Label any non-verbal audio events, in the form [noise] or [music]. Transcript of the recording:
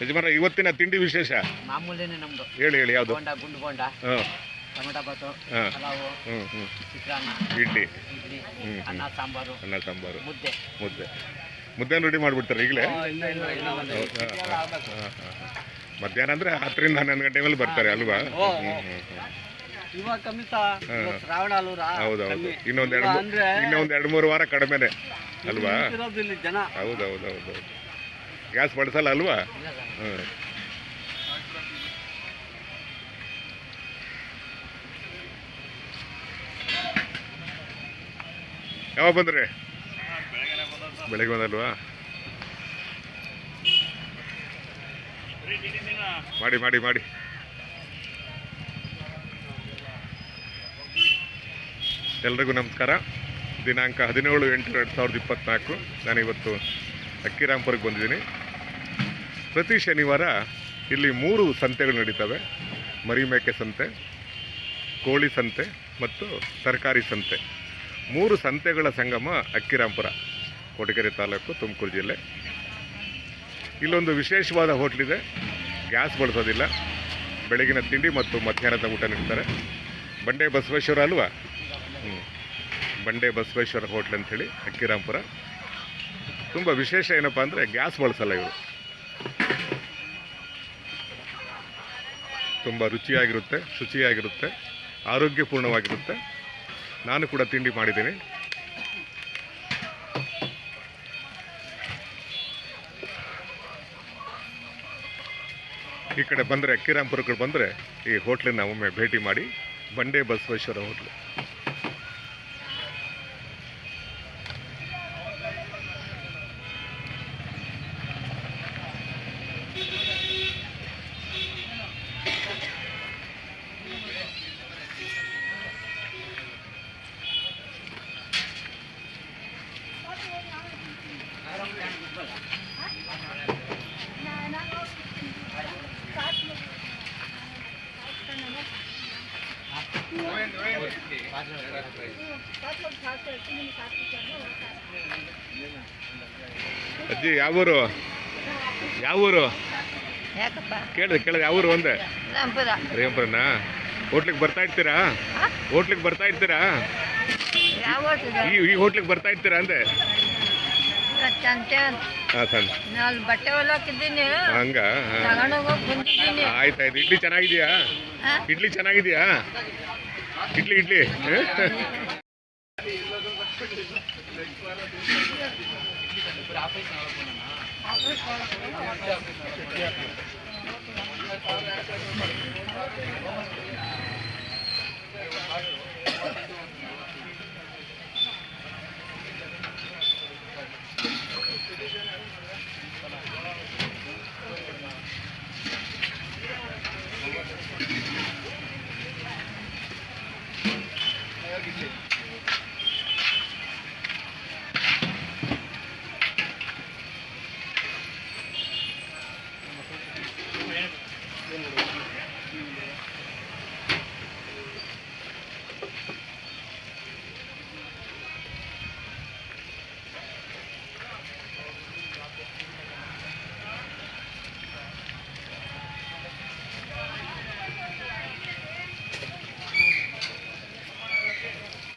ಯಜಮಾನ ಇವತ್ತಿನ ತಿಂಡಿ ವಿಶೇಷ? ಮಾಮೂಲಿನೇ ನಮ್ದು. ಹೇಳಿ ಹೇಳಿ ಯಾವುದು? ಬೋಂಡ ಗುಂಡು ಬೋಂಡ ಹಾಂ. ಟೊಮೆಟೊ ಬಾತು ಹಾಂ. ಪಲಾವು ಹ್ಞೂ ಹ್ಞೂ ಚಿತ್ರಾನ್ನ ಇಡ್ಲಿ. ಇಡ್ಲಿ ಅನ್ನ ಸಾಂಬಾರು ಅನ್ನ ಸಾಂಬಾರು. ಮುದ್ದೆ. ಮುದ್ದೆ. ಮುದ್ದೆ ರೆಡಿ ಮಾಡಿಬಿಡ್ತಾರೆ ಈಗಲೇ? ಮಧ್ಯಾಹ್ನ ಅಂದರೆ ಹತ್ತರಿಂದ ಹನ್ನೊಂದು ಗಂಟೆ ಮೇಲೆ ಬರ್ತಾರೆ ಅಲ್ವಾ? ಹ್ಞೂ. ಹ್ಞೂ ಹ್ಞೂ ಇವಾಗ ಕಮ್ಮಿ ಸಾ. ಇವಾಗ ಶ್ರಾವಣ ಅಲ್ವರ ಹೌದೌದು. ಇನ್ನೊಂದು ಎರಡು ಅಂದ್ರೆ ಇನ್ನೊಂದು ಎರಡು ಮೂರು ವಾರ ಕಡಿಮೆನೆ ಅಲ್ವಾ? ಇರೋದು ಇಲ್ಲಿ ಜನ. ಹೌದು ಹೌದು ಹೌದು ಹೌದು ಗ್ಯಾಸ್ ಬಳಸಲ್ಲ ಅಲ್ವಾ? ಹಾಂ ಯಾವಾಗ ಬಂದ್ರಿ? ಬೆಳಗ್ಗೆ ಬಂದಲ್ವಾ? ಮಾಡಿ ಮಾಡಿ ಮಾಡಿ. ಎಲ್ರಿಗೂ ನಮಸ್ಕಾರ. ದಿನಾಂಕ ಹದಿನೇಳು ಎಂಟು ಎರಡು ಸಾವಿರದ ಇಪ್ಪತ್ತ್ನಾಲ್ಕು ನಾನಿವತ್ತು ಅಕ್ಕಿರಾಮ್ಪುರಕ್ಕೆ ಬಂದಿದ್ದೀನಿ. ಪ್ರತಿ ಶನಿವಾರ ಇಲ್ಲಿ ಮೂರು ಸಂತೆಗಳು ನಡೀತವೆ. ಮರಿಮೇಕೆ ಸಂತೆ, ಕೋಳಿ ಸಂತೆ ಮತ್ತು ತರಕಾರಿ ಸಂತೆ. ಮೂರು ಸಂತೆಗಳ ಸಂಗಮ ಅಕ್ಕಿರಾಂಪುರ, ಕೊಟಗೆರೆ ತಾಲೂಕು, ತುಮಕೂರು ಜಿಲ್ಲೆ. ಇಲ್ಲೊಂದು ವಿಶೇಷವಾದ ಹೋಟ್ಲಿದೆ ಗ್ಯಾಸ್ ಬಳಸೋದಿಲ್ಲ. ಬೆಳಗಿನ ತಿಂಡಿ ಮತ್ತು ಮಧ್ಯಾಹ್ನದ ಊಟ ನೀಡ್ತಾರೆ. ಬಂಡೆ ಬಸವೇಶ್ವರ ಅಲ್ವಾ? ಹ್ಞೂ ಬಂಡೆ ಬಸವೇಶ್ವರ ಹೋಟ್ಲ್ ಅಂಥೇಳಿ ಅಕ್ಕಿರಾಂಪುರ. ತುಂಬ ವಿಶೇಷ ಏನಪ್ಪ ಅಂದರೆ ಗ್ಯಾಸ್ ಬಳಸಲ್ಲ ಇವರು. ತುಂಬ ರುಚಿಯಾಗಿರುತ್ತೆ, ಶುಚಿಯಾಗಿರುತ್ತೆ, ಆರೋಗ್ಯಪೂರ್ಣವಾಗಿರುತ್ತೆ. ನಾನು ಕೂಡ ತಿಂಡಿ ಮಾಡಿದ್ದೀನಿ. ಈ ಕಡೆ ಬಂದರೆ ಅಕ್ಕಿರಾಂಪುರಕ್ಕೆ ಬಂದರೆ ಈ ಹೋಟ್ಲನ್ನ ಒಮ್ಮೆ ಭೇಟಿ ಮಾಡಿ, ಬಂಡೆ ಬಸವೇಶ್ವರ ಹೋಟ್ಲು. ಅಜ್ಜಿ ಯಾವೂರು? ಯಾವೂರು? ಕೇಳಿದೆ ಕೇಳಿದೆ ಯಾವೂರು ಒಂದೇ? ರಾಂಪುರ ರೇಂಪುರನ ಹೋಟ್ಲಿಗೆ ಬರ್ತಾ ಇರ್ತೀರಾ? ಹೋಟ್ಲಿಗೆ ಬರ್ತಾ ಇರ್ತೀರಾ? ಈ ಹೋಟ್ಲಿಗೆ ಬರ್ತಾ ಇರ್ತೀರಾ ಅಂದೆ? ಚಂತೆ ಹಾಂ ಸಣ್ಣ ನಾನು ಬಟ್ಟೆ ಹೊಲಕ್ಕಿದ್ದೀನಿ ಹಂಗ? ಬಂದಿದ್ದೀನಿ. ಆಯ್ತಾಯ್ತು ಇಡ್ಲಿ ಚೆನ್ನಾಗಿದೆಯಾ? ಇಡ್ಲಿ ಚೆನ್ನಾಗಿದೆಯಾ? ಇಡ್ಲಿ ಇಡ್ಲಿ. [laughs] [laughs]